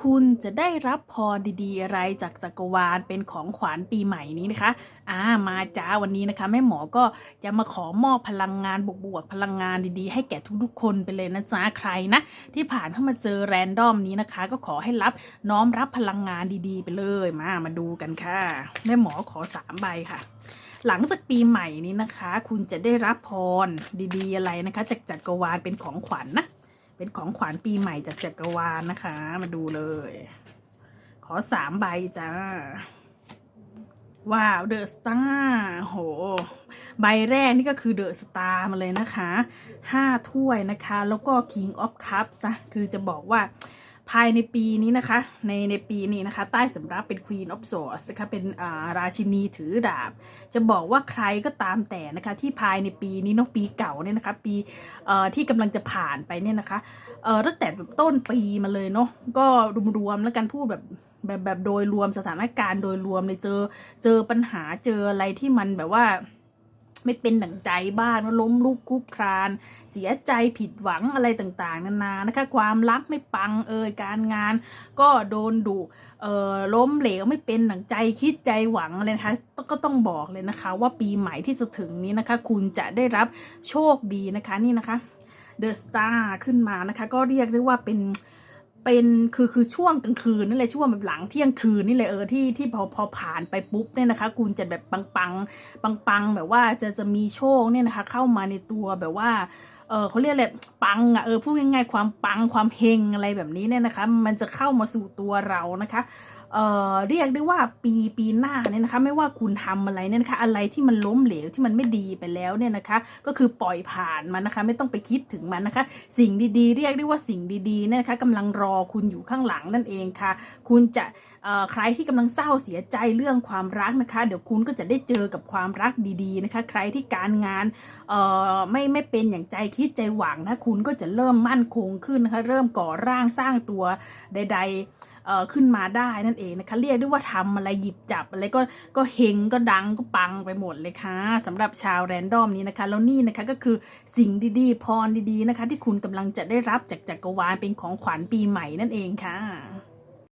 คุณจะได้รับพรดีๆ อะไรจากจักรวาลเป็นของขวัญปีใหม่นี้นะคะ อ่ามาจ้าวันนี้นะคะแม่หมอก็จะมาขอมอบพลังงานบวกๆพลังงานดีๆ ให้แก่ทุกๆ คนไปเลยนะจ๊ะใครนะ ที่ผ่านเข้ามาเจอแรนดอมนี้นะคะ ก็ขอให้รับน้อมรับพลังงานดีๆ ไปเลยมามาดูกันค่ะ แม่หมอขอสามใบค่ะหลังจากปีใหม่นี้นะคะ คุณจะได้รับพรดีๆ อะไรนะคะ จากจักรวาลเป็นของขวัญนนะ เป็นของขวัญปีใหม่จากจักรวาลนะคะ มาดูเลย ขอสามใบจ้า ว้าวเดอะสตาร์โห ใบแรกนี่ก็คือเดอะสตาร์มาเลยนะคะห้าถ้วยนะคะ แล้วก็ King of Cups ะคือจะบอกว่า ภายในปีนี้นะคะ ในในปีนี้นะคะ ใต้สำรับเป็น Queen of Swords นะคะ เป็นราชินีถือดาบ จะบอกว่าใครก็ตามแต่นะคะ ที่ภายในปีนี้เนาะปีเก่าเนี่ยนะคะ ปีที่กำลังจะผ่านไปเนี่ยนะคะตั้งแต่แบบต้นปีมาเลยเนาะก็รวมๆแล้วกันพูดแบบแบบแบบโดยรวมสถานการณ์โดยรวมเลยเจอเจอปัญหาเจออะไรที่มันแบบว่า ไม่เป็นดั่งใจบ้านว่าล้มลุกคลุกคลาน เสียใจผิดหวังอะไรต่างๆ นานานะคะ ความรักไม่ปังเอ่ยการงาน ก็โดนดุเอ่อล้มเหลวไม่เป็นดั่งใจคิดใจหวังเลยนะคะก็ต้องบอกเลยนะคะ ว่าปีใหม่ที่จะถึงนี้นะคะ คุณจะได้รับโชคดีนะคะนี่นะคะเดอะสตาร์ขึ้นมานะคะ ก็เรียกได้ว่าเป็น เป็นคือคือช่วงกลางคืนนี่เลยช่วงแบบหลังเที่ยงคืนนี่เลยเออที่ที่พอพอผ่านไปปุ๊บเนี่ยนะคะ คุณจะแบบปังปังปังปังแบบว่าจะจะมีโชคเนี่ยนะคะ เข้ามาในตัวแบบว่า เออเขาเรียกอะไรปังอะเออพูดง่ายๆความปังความเฮงอะไรแบบนี้เนี่ยนะคะ มันจะเข้ามาสู่ตัวเรานะคะเอ่อเรียกได้ว่าปีปีหน้าเนี่ยนะคะ ไม่ว่าคุณทำอะไรเนี่ยนะคะ อะไรที่มันล้มเหลวที่มันไม่ดีไปแล้วเนี่ยนะคะ ก็คือปล่อยผ่านมันนะคะ ไม่ต้องไปคิดถึงมันนะคะ สิ่งดีๆ เรียกได้ว่าสิ่งดีๆเนี่ยนะคะกำลังรอคุณอยู่ข้างหลังนั่นเองค่ะ คุณจะ ใครที่กำลังเศร้าเสียใจเรื่องความรักนะคะ เดี๋ยวคุณก็จะได้เจอกับความรักดีๆนะคะ ใครที่การงานไม่ไม่เป็นอย่างใจคิดใจหวังนะคุณก็จะเริ่มมั่นคงขึ้นนะคะ เริ่มก่อร่างสร้างตัวใด ๆขึ้นมาได้นั่นเองนะคะ เรียกได้ว่าทำอะไรหยิบจับอะไรก็ก็เฮงก็ดังก็ปังไปหมดเลยค่ะสำหรับชาวแรนดอมนี้นะคะ แล้วนี่นะคะก็คือสิ่งดีๆ พรดีๆนะคะ ที่คุณกำลังจะได้รับจากจักรวาลเป็นของขวัญปีใหม่นั่นเองค่ะ